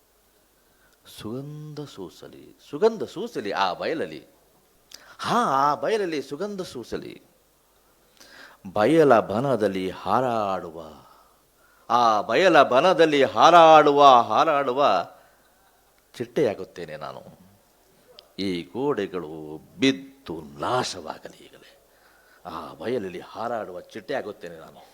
ಸುಗಂಧ ಸೂಸಲಿ ಸುಗಂಧ ಸೂಸಲಿ ಆ ಬಯಲಲ್ಲಿ. ಹಾ, ಆ ಬಯಲಲ್ಲಿ ಸುಗಂಧ ಸೂಸಲಿ. ಬಯಲ ಬನದಲ್ಲಿ ಹಾರಾಡುವ. ಆ ಬಯಲ ಬನದಲ್ಲಿ ಹಾರಾಡುವ ಹಾರಾಡುವ ಚಿಟ್ಟೆಯಾಗುತ್ತೇನೆ ನಾನು. ಈ ಗೋಡೆಗಳು ಬಿದ್ದು ನಾಶವಾಗಲಿ ಈಗಲೇ. ಆ ಬಯಲಲ್ಲಿ ಹಾರಾಡುವ ಚಿಟ್ಟೆಯಾಗುತ್ತೇನೆ ನಾನು.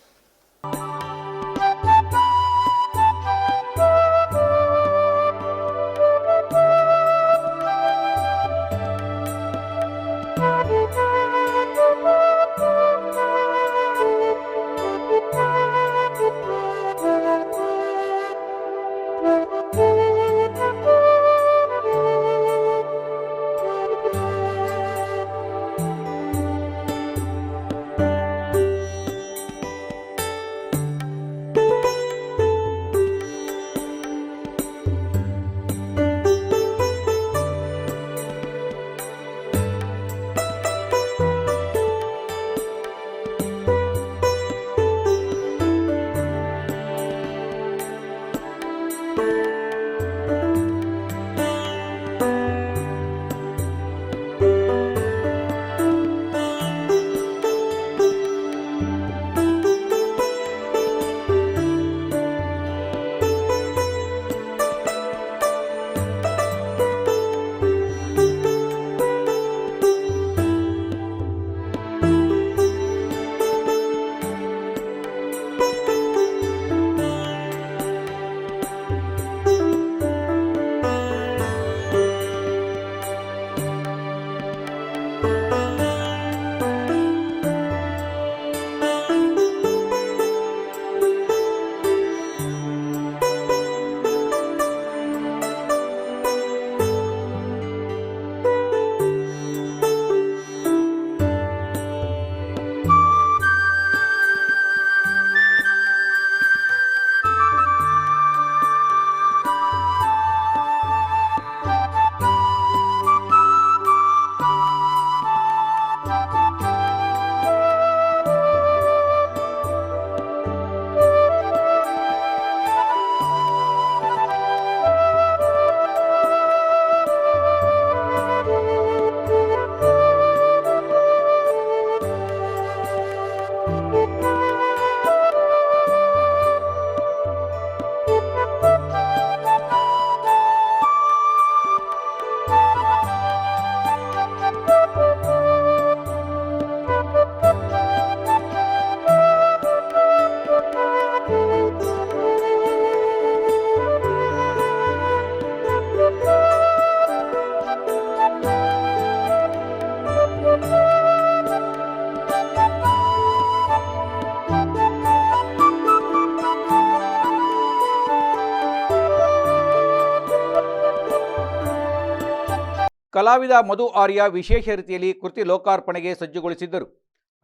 ಕಲಾವಿದ ಮಧು ಆರ್ಯ ವಿಶೇಷ ರೀತಿಯಲ್ಲಿ ಕೃತಿ ಲೋಕಾರ್ಪಣೆಗೆ ಸಜ್ಜುಗೊಳಿಸಿದ್ದರು.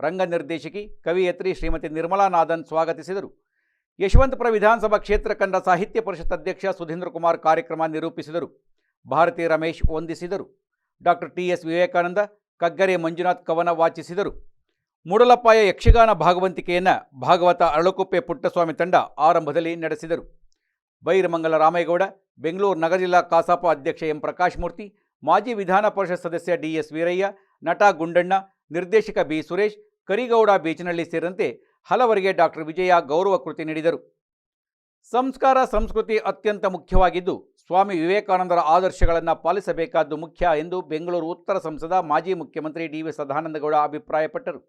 ರಂಗ ನಿರ್ದೇಶಕಿ ಕವಿಯತ್ರಿ ಶ್ರೀಮತಿ ನಿರ್ಮಲಾ ನಾದನ್ ಸ್ವಾಗತಿಸಿದರು. ಯಶವಂತಪುರ ವಿಧಾನಸಭಾ ಕ್ಷೇತ್ರ ಕಂಡ ಸಾಹಿತ್ಯ ಪರಿಷತ್ ಅಧ್ಯಕ್ಷ ಸುಧೀಂದ್ರ ಕುಮಾರ್ ಕಾರ್ಯಕ್ರಮ ನಿರೂಪಿಸಿದರು. ಭಾರತಿ ರಮೇಶ್ ವಂದಿಸಿದರು. Doctor T S Vivekananda, Kaggare Manjunath ಕವನ ವಾಚಿಸಿದರು. ಮೂಡಲಪಾಯ ಯಕ್ಷಗಾನ ಭಾಗವಂತಿಕೆಯನ್ನು ಭಾಗವತ ಅರಳುಕುಪ್ಪೆ ಪುಟ್ಟಸ್ವಾಮಿ ತಂಡ ಆರಂಭದಲ್ಲಿ ನಡೆಸಿದರು. ಬೈರಮಂಗಲ ರಾಮೇಗೌಡ, ಬೆಂಗಳೂರು ನಗರ ಜಿಲ್ಲಾ ಕಸಾಪ ಅಧ್ಯಕ್ಷ ಎಂ. ಪ್ರಕಾಶ್ ಮೂರ್ತಿ ಮಾಜಿ ವಿಧಾನ ಪರಿಷತ್ ಸದಸ್ಯ ಡಿ ಎಸ್ ವೀರಯ್ಯ, ನಟ ಗುಂಡಣ್ಣ, ನಿರ್ದೇಶಕ ಬಿ ಸುರೇಶ್, ಕರಿಗೌಡ ಬೀಚನಳ್ಳಿ ಸೇರಿದಂತೆ ಹಲವರಿಗೆ ಡಾಕ್ಟರ್ ವಿಜಯ ಗೌರವ ಕೃತಿ ನೀಡಿದರು. ಸಂಸ್ಕಾರ ಸಂಸ್ಕೃತಿ ಅತ್ಯಂತ ಮುಖ್ಯವಾಗಿದ್ದು, ಸ್ವಾಮಿ ವಿವೇಕಾನಂದರ ಆದರ್ಶಗಳನ್ನು ಪಾಲಿಸಬೇಕಾದ್ದು ಮುಖ್ಯ ಎಂದು ಬೆಂಗಳೂರು ಉತ್ತರ ಸಂಸದ ಮಾಜಿ ಮುಖ್ಯಮಂತ್ರಿ ಡಿ ವಿ ಸದಾನಂದಗೌಡ ಅಭಿಪ್ರಾಯಪಟ್ಟರು.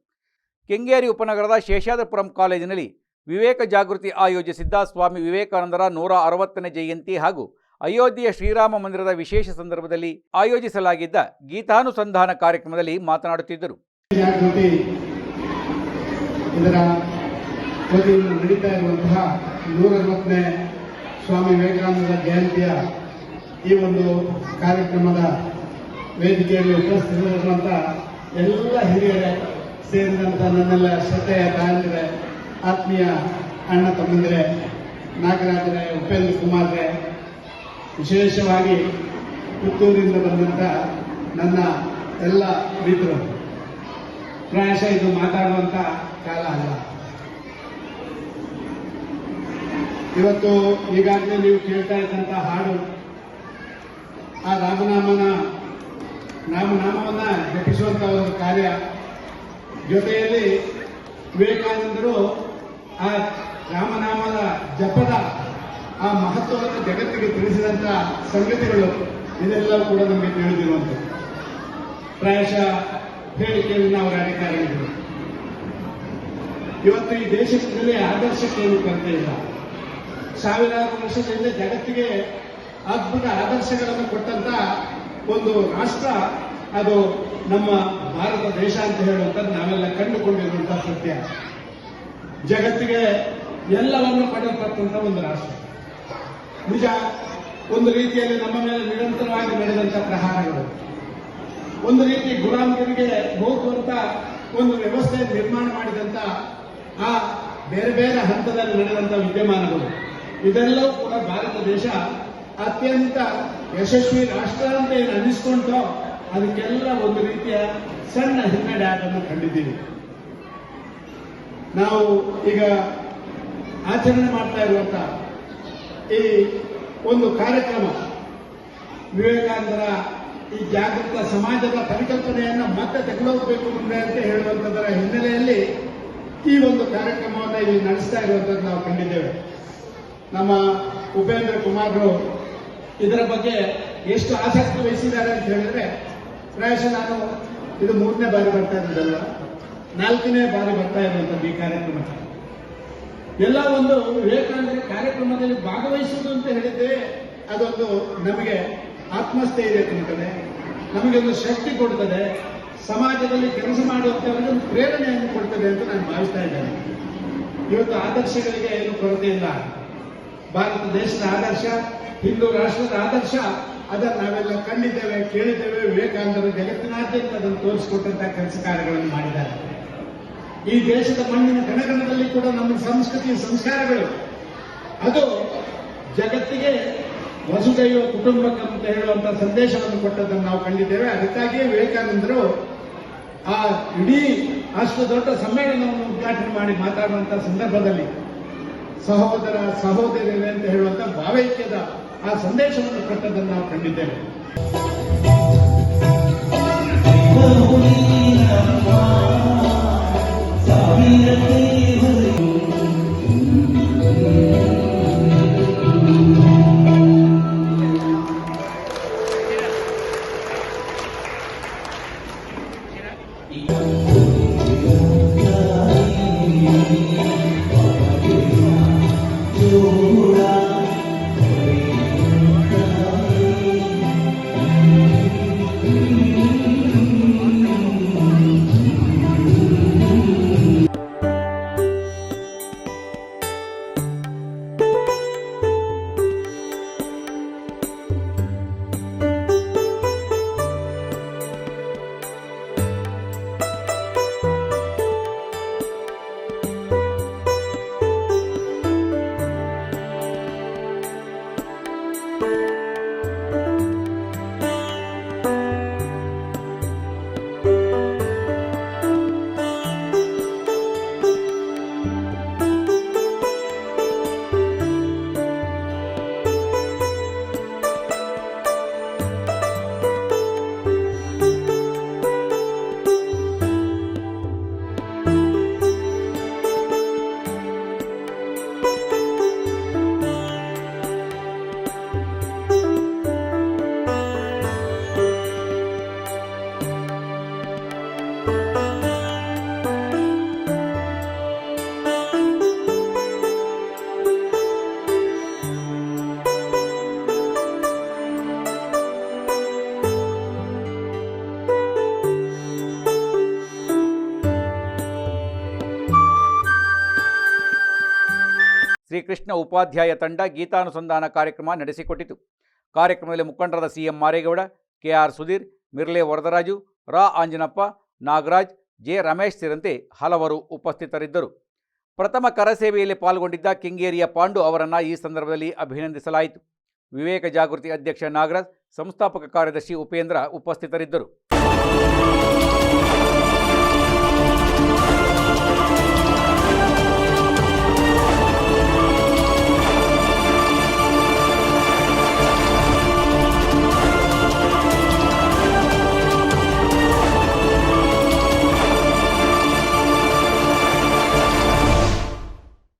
ಕೆಂಗೇರಿ ಉಪನಗರದ ಶೇಷಾದಪುರಂ ಕಾಲೇಜಿನಲ್ಲಿ ವಿವೇಕ ಜಾಗೃತಿ ಆಯೋಜಿಸಿದ್ದ ಸ್ವಾಮಿ ವಿವೇಕಾನಂದರ ನೂರ ಅರವತ್ತನೇ ಜಯಂತಿ ಹಾಗೂ ಅಯೋಧ್ಯೆಯ ಶ್ರೀರಾಮ ಮಂದಿರದ ವಿಶೇಷ ಸಂದರ್ಭದಲ್ಲಿ ಆಯೋಜಿಸಲಾಗಿದ್ದ ಗೀತಾನುಸಂಧಾನ ಕಾರ್ಯಕ್ರಮದಲ್ಲಿ ಮಾತನಾಡುತ್ತಿದ್ದರು. ಇರುವಂತಹ ಸ್ವಾಮಿ ವಿವೇಕಾನಂದ ಜಯಂತಿಯ ಈ ಒಂದು ಕಾರ್ಯಕ್ರಮದ ವೇದಿಕೆಯಲ್ಲಿ ಉಪಸ್ಥಿತರಿರುವಂಥ ಎಲ್ಲ ಹಿರಿಯರೇ ಸೇರಿದಂಥ ನನ್ನೆಲ್ಲ ಶ್ರದ್ಧೆಯ ತಾಯಂದಿರೆ ಆತ್ಮೀಯ ಅಣ್ಣ ತಮ್ಮಂದಿರೆ, ನಾಗರಾಜರೇ, ಉಪೇಂದ್ರ ಕುಮಾರ್ರೆ ವಿಶೇಷವಾಗಿ ಪುತ್ತೂರಿಂದ ಬಂದಂಥ ನನ್ನ ಎಲ್ಲ ಮಿತ್ರರು ಪ್ರಾಯಶಃ ಇದು ಮಾತಾಡುವಂತ ಕಾಲ ಅಲ್ಲ. ಇವತ್ತು ಈಗಾಗಲೇ ನೀವು ಕೇಳ್ತಾ ಇದ್ದಂತ ಹಾಡು, ಆ ರಾಮನಾಮನ ರಾಮನಾಮವನ್ನ ಜಪಿಸುವಂತ ಒಂದು ಕಾರ್ಯ. ಜೊತೆಯಲ್ಲಿ ವಿವೇಕಾನಂದರು ಆ ರಾಮನಾಮದ ಜಪದ ಆ ಮಹತ್ವವನ್ನು ಜಗತ್ತಿಗೆ ತಿಳಿಸಿದಂತ ಸಂಗತಿಗಳು ಇದೆಲ್ಲ ಕೂಡ ನಮಗೆ ತಿಳಿದಿರುವಂತ ಪ್ರಾಯಶಃ ಹೇಳಿಕೆಯಲ್ಲಿ ನಾವು ಅಧಿಕಾರ ಇವತ್ತು ಈ ದೇಶದಲ್ಲಿ ಆದರ್ಶಕ್ಕೆ ಏನು ಕೊರತೆ ಇಲ್ಲ. ಸಾವಿರಾರು ವರ್ಷದಿಂದ ಜಗತ್ತಿಗೆ ಅದ್ಭುತ ಆದರ್ಶಗಳನ್ನು ಕೊಟ್ಟಂತ ಒಂದು ರಾಷ್ಟ್ರ, ಅದು ನಮ್ಮ ಭಾರತ ದೇಶ ಅಂತ ಹೇಳುವಂಥದ್ದು ನಾವೆಲ್ಲ ಕಂಡುಕೊಂಡಿರುವಂತಹ ಸತ್ಯ. ಜಗತ್ತಿಗೆ ಎಲ್ಲವನ್ನು ಪಡೆಯತಕ್ಕಂಥ ಒಂದು ರಾಷ್ಟ್ರ. ನಿಜ, ಒಂದು ರೀತಿಯಲ್ಲಿ ನಮ್ಮ ಮೇಲೆ ನಿರಂತರವಾಗಿ ನಡೆದಂತ ಪ್ರಹಾರಗಳು. ಒಂದು ರೀತಿ ಗುರಾಂಗರಿಗೆ ಹೋಗುವಂತ ಒಂದು ವ್ಯವಸ್ಥೆ ನಿರ್ಮಾಣ ಮಾಡಿದಂತ ಆ ಬೇರೆ ಬೇರೆ ಹಂತದಲ್ಲಿ ನಡೆದಂತ ವಿದ್ಯಮಾನಗಳು. ಇದೆಲ್ಲವೂ ಕೂಡ ಭಾರತ ದೇಶ ಅತ್ಯಂತ ಯಶಸ್ವಿ ರಾಷ್ಟ್ರ ಅಂತ ಏನು ಅನ್ನಿಸ್ಕೊಂಡೋ ಅದಕ್ಕೆಲ್ಲ ಒಂದು ರೀತಿಯ ಸಣ್ಣ ಹಿನ್ನಡೆ ಆದನ್ನು ಕಂಡಿದ್ದೀವಿ. ನಾವು ಈಗ ಆಚರಣೆ ಮಾಡ್ತಾ ಇರುವಂತ ಈ ಒಂದು ಕಾರ್ಯಕ್ರಮ ವಿವೇಕಾನಂದರ ಈ ಜಾಗೃತ ಸಮಾಜದ ಪರಿಕಲ್ಪನೆಯನ್ನು ಮತ್ತೆ ತೆಗೆದುಕೋಬೇಕು ಮುಂದೆ ಅಂತ ಹೇಳುವಂತದರ ಹಿನ್ನೆಲೆಯಲ್ಲಿ ಈ ಒಂದು ಕಾರ್ಯಕ್ರಮವನ್ನು ಇಲ್ಲಿ ನಡೆಸ್ತಾ ಇರುವಂತದ್ದು ನಾವು ಕಂಡಿದ್ದೇವೆ. ನಮ್ಮ ಉಪೇಂದ್ರ ಕುಮಾರ್ರು ಇದರ ಬಗ್ಗೆ ಎಷ್ಟು ಆಸಕ್ತಿ ವಹಿಸಿದ್ದಾರೆ ಅಂತ ಹೇಳಿದ್ರೆ ಪ್ರಾಯಶಃ ನಾನು ಇದು ಮೂರನೇ ಬಾರಿ ಬರ್ತಾ ಇದ್ದಲ್ಲ ನಾಲ್ಕನೇ ಬಾರಿ ಬರ್ತಾ ಇರುವಂತದ್ದು ಈ ಕಾರ್ಯಕ್ರಮಕ್ಕೆ. ಎಲ್ಲ ಒಂದು ವಿವೇಕಾನಂದರ ಕಾರ್ಯಕ್ರಮದಲ್ಲಿ ಭಾಗವಹಿಸುವುದು ಅಂತ ಹೇಳಿದ್ರೆ ಅದೊಂದು ನಮಗೆ ಆತ್ಮಸ್ಥೈರ್ಯ ತುಂಬುತ್ತದೆ ನಮಗೆ ಒಂದು ಶಕ್ತಿ ಕೊಡ್ತದೆ, ಸಮಾಜದಲ್ಲಿ ಕೆಲಸ ಮಾಡುವಂತವರಿಗೆ ಒಂದು ಪ್ರೇರಣೆಯನ್ನು ಕೊಡ್ತದೆ ಅಂತ ನಾನು ಭಾವಿಸ್ತಾ ಇದ್ದೇನೆ. ಇವತ್ತು ಆದರ್ಶಗಳಿಗೆ ಏನು ಕೊರತೆ ಇಲ್ಲ. ಭಾರತ ದೇಶದ ಆದರ್ಶ, ಹಿಂದೂ ರಾಷ್ಟ್ರದ ಆದರ್ಶ, ಅದನ್ನು ನಾವೆಲ್ಲ ಕಂಡಿದ್ದೇವೆ, ಕೇಳಿದ್ದೇವೆ. ವಿವೇಕಾನಂದರು ಜಗತ್ತಿನಾದ್ಯಂತ ಅದನ್ನು ತೋರಿಸಿಕೊಟ್ಟಂತಹ ಕೆಲಸ ಕಾರ್ಯಗಳನ್ನು ಮಾಡಿದ್ದಾರೆ. ಈ ದೇಶದ ಮಣ್ಣಿನ ಕಣಕಣದಲ್ಲಿ ಕೂಡ ನಮ್ಮ ಸಂಸ್ಕೃತಿ ಸಂಸ್ಕಾರಗಳು. ಅದು ಜಗತ್ತಿಗೆ ವಸುದೈವ ಕುಟುಂಬಕ ಅಂತ ಹೇಳುವಂತಹ ಸಂದೇಶವನ್ನು ಕೊಟ್ಟದ್ದನ್ನು ನಾವು ಕಂಡಿದ್ದೇವೆ. ಅದಕ್ಕಾಗಿಯೇ ವಿವೇಕಾನಂದರು ಆ ಇಡೀ ಅಷ್ಟು ದೊಡ್ಡ ಸಮ್ಮೇಳನವನ್ನು ಉದ್ಘಾಟನೆ ಮಾಡಿ ಮಾತಾಡುವಂತಹ ಸಂದರ್ಭದಲ್ಲಿ ಸಹೋದರ, ಸಹೋದರಿಯರೇ ಅಂತ ಹೇಳುವಂತ ಭಾವೈಕ್ಯದ ಆ ಸಂದೇಶವನ್ನು ಕೊಟ್ಟದ್ದನ್ನು ನಾವು ಕಂಡಿದ್ದೇವೆ. ಶ್ರೀಕೃಷ್ಣ ಉಪಾಧ್ಯಾಯ ತಂಡ ಗೀತಾನುಸಂಧಾನ ಕಾರ್ಯಕ್ರಮ ನಡೆಸಿಕೊಟ್ಟಿತು. ಕಾರ್ಯಕ್ರಮದಲ್ಲಿ ಮುಖಂಡರಾದ ಸಿಎಂ ಮಾರೇಗೌಡ, ಕೆಆರ್ ಸುಧೀರ್, ಮಿರ್ಲೆ ವರದರಾಜು, ರಾ ಆಂಜನಪ್ಪ, ನಾಗರಾಜ್, ಜೆ ರಮೇಶ್ ಸೇರಂತೆ ಹಲವರು ಉಪಸ್ಥಿತರಿದ್ದರು. ಪ್ರಥಮ ಕರಸೇವೆಯಲ್ಲಿ ಪಾಲ್ಗೊಂಡಿದ್ದ ಕೆಂಗೇರಿಯ ಪಾಂಡು ಅವರನ್ನು ಈ ಸಂದರ್ಭದಲ್ಲಿ ಅಭಿನಂದಿಸಲಾಯಿತು. ವಿವೇಕ ಜಾಗೃತಿ ಅಧ್ಯಕ್ಷ ನಾಗರಾಜ್, ಸಂಸ್ಥಾಪಕ ಕಾರ್ಯದರ್ಶಿ ಉಪೇಂದ್ರ ಉಪಸ್ಥಿತರಿದ್ದರು.